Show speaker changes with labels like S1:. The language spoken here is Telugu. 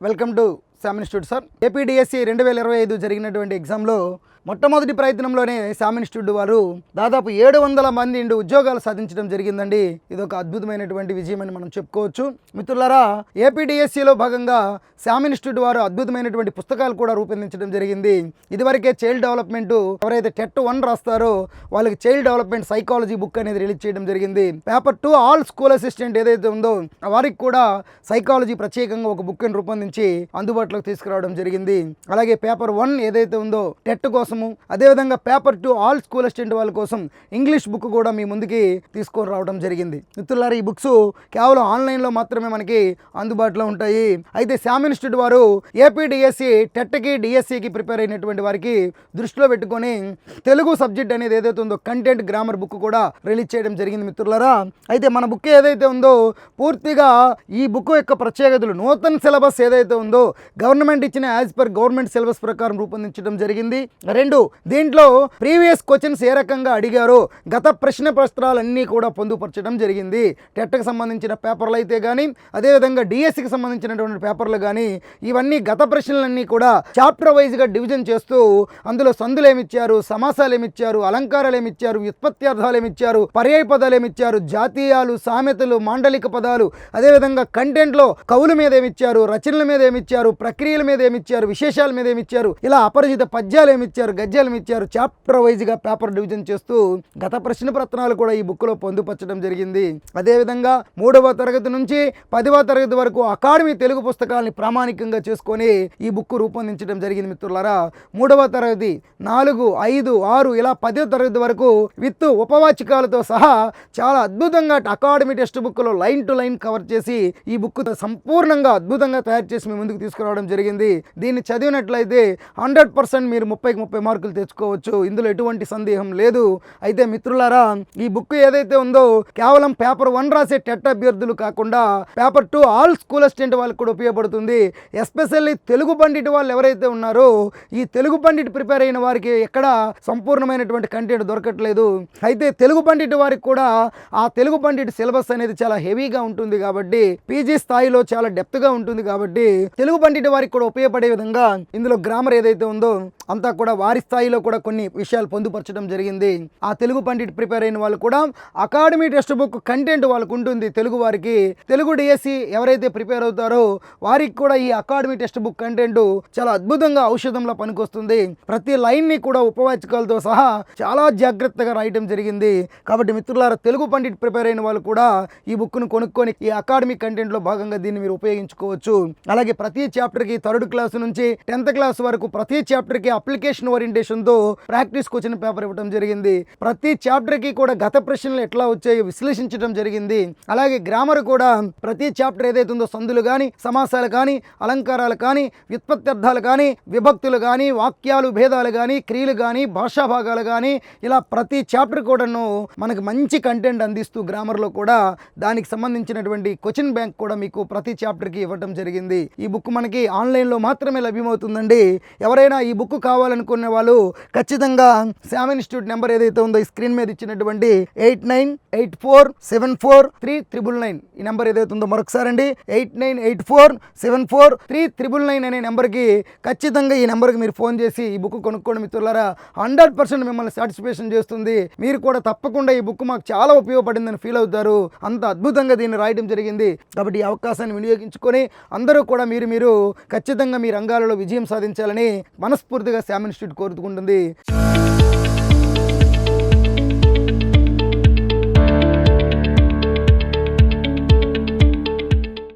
S1: Welcome to Sam institute sir. APDSC రెండు వేల ఇరవై ఐదు జరిగినటువంటి ఎగ్జామ్లో మొట్టమొదటి ప్రయత్నంలోనే శామ్ ఇన్స్టిట్యూట్ వారు దాదాపు ఏడు వందల మంది ఇండు ఉద్యోగాలు సాధించడం జరిగిందండి. ఇది ఒక అద్భుతమైనటువంటి విజయం అని మనం చెప్పుకోవచ్చు. మిత్రులారా ఏపీడిఎస్సిలో భాగంగా శామ్ ఇన్స్టిట్యూట్ వారు అద్భుతమైనటువంటి పుస్తకాలు కూడా రూపొందించడం జరిగింది. ఇదివరకే చైల్డ్ డెవలప్మెంట్ ఎవరైతే టెట్ వన్ రాస్తారో వాళ్ళకి చైల్డ్ డెవలప్మెంట్ సైకాలజీ బుక్ అనేది రిలీజ్ చేయడం జరిగింది. Paper two all school assistant ఏదైతే ఉందో వారికి కూడా సైకాలజీ ప్రత్యేకంగా ఒక బుక్ని రూపొందించి అందుబాటులోకి తీసుకురావడం జరిగింది. అలాగే పేపర్ వన్ ఏదైతే ఉందో టెట్ కోసం కోసము. అదేవిధంగా paper two all school assistant వాళ్ళ కోసం ఇంగ్లీష్ బుక్ కూడా మీ ముందుకి తీసుకొని రావడం జరిగింది. మిత్రులారా ఈ బుక్స్ కేవలం ఆన్లైన్లో మాత్రమే మనకి అందుబాటులో ఉంటాయి. అయితే శామ్ ఇన్స్టిట్యూట్ వారు ఏపీడిఎస్సి టెట్కి డిఎస్సికి ప్రిపేర్ అయినటువంటి వారికి దృష్టిలో పెట్టుకొని తెలుగు సబ్జెక్ట్ అనేది ఏదైతే ఉందో కంటెంట్ గ్రామర్ బుక్ కూడా రిలీజ్ చేయడం జరిగింది మిత్రులారా. అయితే మన బుక్ ఏదైతే ఉందో పూర్తిగా ఈ బుక్ యొక్క ప్రత్యేకతలు నూతన సిలబస్ ఏదైతే ఉందో గవర్నమెంట్ ఇచ్చిన యాజ్ పర్ గవర్నమెంట్ సిలబస్ ప్రకారం రూపొందించడం జరిగింది. రెండు దీంట్లో ప్రీవియస్ క్వశ్చన్స్ ఏ రకంగా అడిగారో గత ప్రశ్న పత్రాలన్నీ కూడా పొందుపరచడం జరిగింది. టెట్కి సంబంధించిన పేపర్లు అయితే కానీ అదేవిధంగా డిఎస్సికి సంబంధించినటువంటి పేపర్లు కానీ ఇవన్నీ గత ప్రశ్నలన్నీ కూడా చాప్టర్ వైజ్గా డివిజన్ చేస్తూ అందులో సందులు ఏమిచ్చారు సమాసాలు ఏమిచ్చారు అలంకారాలు ఏమిచ్చారు వ్యుత్పత్త్యార్థాలు ఏమిచ్చారు పర్యాయ పదాలు ఏమిచ్చారు జాతీయాలు సామెతలు మాండలిక పదాలు అదేవిధంగా కంటెంట్లో కవుల మీద ఏమిచ్చారు రచనల మీద ఏమిచ్చారు ప్రక్రియల మీద ఏమిచ్చారు విశేషాల మీద ఏమిచ్చారు ఇలా అపరిచిత పద్యాలు ఏమిచ్చారు గద్యాలు ఇచ్చారు చాప్టర్ వైజ్గా పేపర్ డివిజన్ చేస్తూ గత ప్రశ్న పత్రాలు కూడా ఈ బుక్లో పొందుపరచడం జరిగింది. అదేవిధంగా మూడవ తరగతి నుంచి పదవ తరగతి వరకు అకాడమీ తెలుగు పుస్తకాలని ప్రామాణికంగా చేసుకొని ఈ బుక్ రూపొందించడం జరిగింది మిత్రులారా. మూడవ తరగతి నాలుగు ఐదు ఆరు ఇలా పదో తరగతి వరకు విత్ ఉపవాచికాలతో సహా చాలా అద్భుతంగా అకాడమీ టెక్స్ట్ బుక్లో లైన్ టు లైన్ కవర్ చేసి ఈ బుక్ సంపూర్ణంగా అద్భుతంగా తయారు చేసి మీ ముందుకు తీసుకురావడం జరిగింది. దీన్ని చదివినట్లయితే హండ్రెడ్ పర్సెంట్ మీరు ముప్పైకి ముప్పై మార్కులు తెచ్చుకోవచ్చు. ఇందులో ఎటువంటి సందేహం లేదు. అయితే మిత్రులారా ఈ బుక్ ఏదైతే ఉందో కేవలం పేపర్ వన్ రాసే టెట్ అభ్యర్థులు కాకుండా paper two all school assistant వాళ్ళకి కూడా ఉపయోగపడుతుంది. ఎస్పెషల్లీ తెలుగు పండిట్ వాళ్ళు ఎవరైతే ఉన్నారో ఈ తెలుగు పండిట్ ప్రిపేర్ అయిన వారికి ఎక్కడ సంపూర్ణమైనటువంటి కంటెంట్ దొరకట్లేదు. అయితే తెలుగు పండిట్ వారికి కూడా ఆ తెలుగు పండిట్ సిలబస్ అనేది చాలా హెవీగా ఉంటుంది కాబట్టి పీజీ స్థాయిలో చాలా డెప్త్గా ఉంటుంది కాబట్టి తెలుగు పండిట్ వారికి కూడా ఉపయోగపడే విధంగా ఇందులో గ్రామర్ ఏదైతే ఉందో అంతా కూడా వారి స్థాయిలో కూడా కొన్ని విషయాలు పొందుపరచడం జరిగింది. ఆ తెలుగు పండిట్ ప్రిపేర్ అయిన వాళ్ళు కూడా అకాడమీ టెక్స్ట్ బుక్ కంటెంట్ వాళ్ళకు ఉంటుంది తెలుగు వారికి. తెలుగు డిఎస్సి ఎవరైతే ప్రిపేర్ అవుతారో వారికి కూడా ఈ అకాడమీ టెక్స్ట్ బుక్ కంటెంట్ చాలా అద్భుతంగా ఔషధంలో పనికొస్తుంది. ప్రతి లైన్ని కూడా ఉపవాచకాలతో సహా చాలా జాగ్రత్తగా రాయటం జరిగింది. కాబట్టి మిత్రులారా తెలుగు పండిట్ ప్రిపేర్ అయిన వాళ్ళు కూడా ఈ బుక్ను కొనుక్కొని ఈ అకాడమీ కంటెంట్లో భాగంగా దీన్ని మీరు ఉపయోగించుకోవచ్చు. అలాగే ప్రతి చాప్టర్కి థర్డ్ క్లాస్ నుంచి టెన్త్ క్లాస్ వరకు ప్రతి చాప్టర్కి అప్లికేషన్ ఓరియంటేషన్తో ప్రాక్టీస్ క్వశ్చన్ పేపర్ ఇవ్వడం జరిగింది. ప్రతి చాప్టర్కి కూడా గత ప్రశ్నలు ఎట్లా వచ్చాయో విశ్లేషించడం జరిగింది. అలాగే గ్రామర్ కూడా ప్రతి చాప్టర్ ఏదైతే ఉందో సందులు కానీ సమాసాలు కానీ అలంకారాలు కానీ వ్యుత్పత్త్యర్థాలు కానీ విభక్తులు కానీ వాక్యాలు భేదాలు కానీ క్రియలు కానీ భాషా భాగాలు కానీ ఇలా ప్రతి చాప్టర్ కూడాను మనకు మంచి కంటెంట్ అందిస్తూ గ్రామర్లో కూడా దానికి సంబంధించినటువంటి క్వశ్చన్ బ్యాంక్ కూడా మీకు ప్రతి చాప్టర్కి ఇవ్వడం జరిగింది. ఈ బుక్ మనకి ఆన్లైన్లో మాత్రమే లభ్యమవుతుందండి. ఎవరైనా ఈ బుక్ కావాలనుకున్న వాళ్ళు ఖచ్చితంగా శ్యామ్ ఇన్స్టిట్యూట్ నెంబర్ ఏదైతే ఉందో ఈ స్క్రీన్ మీద ఇచ్చినటువంటి eight nine eight four seven four three triple nine ఈ నెంబర్ ఏదైతే ఉందో మరొకసారి అండి. Eight nine eight four seven four three triple nine అనే నెంబర్కి ఖచ్చితంగా ఈ నెంబర్కి మీరు ఫోన్ చేసి ఈ బుక్ కొనుక్కోండి మిత్రులారా. హండ్రెడ్ పర్సెంట్ మిమ్మల్ని సాటిస్ఫాక్షన్ చేస్తుంది. మీరు కూడా తప్పకుండా ఈ బుక్ మాకు చాలా ఉపయోగపడిందని ఫీల్ అవుతారు. అంత అద్భుతంగా దీన్ని రాయడం జరిగింది. కాబట్టి ఈ అవకాశాన్ని వినియోగించుకొని అందరూ కూడా మీరు మీరు ఖచ్చితంగా మీ రంగాలలో విజయం సాధించాలని మనస్ఫూర్తిగా శామ్ ఇన్స్టిట్యూట్ కోరుకుంటుంది.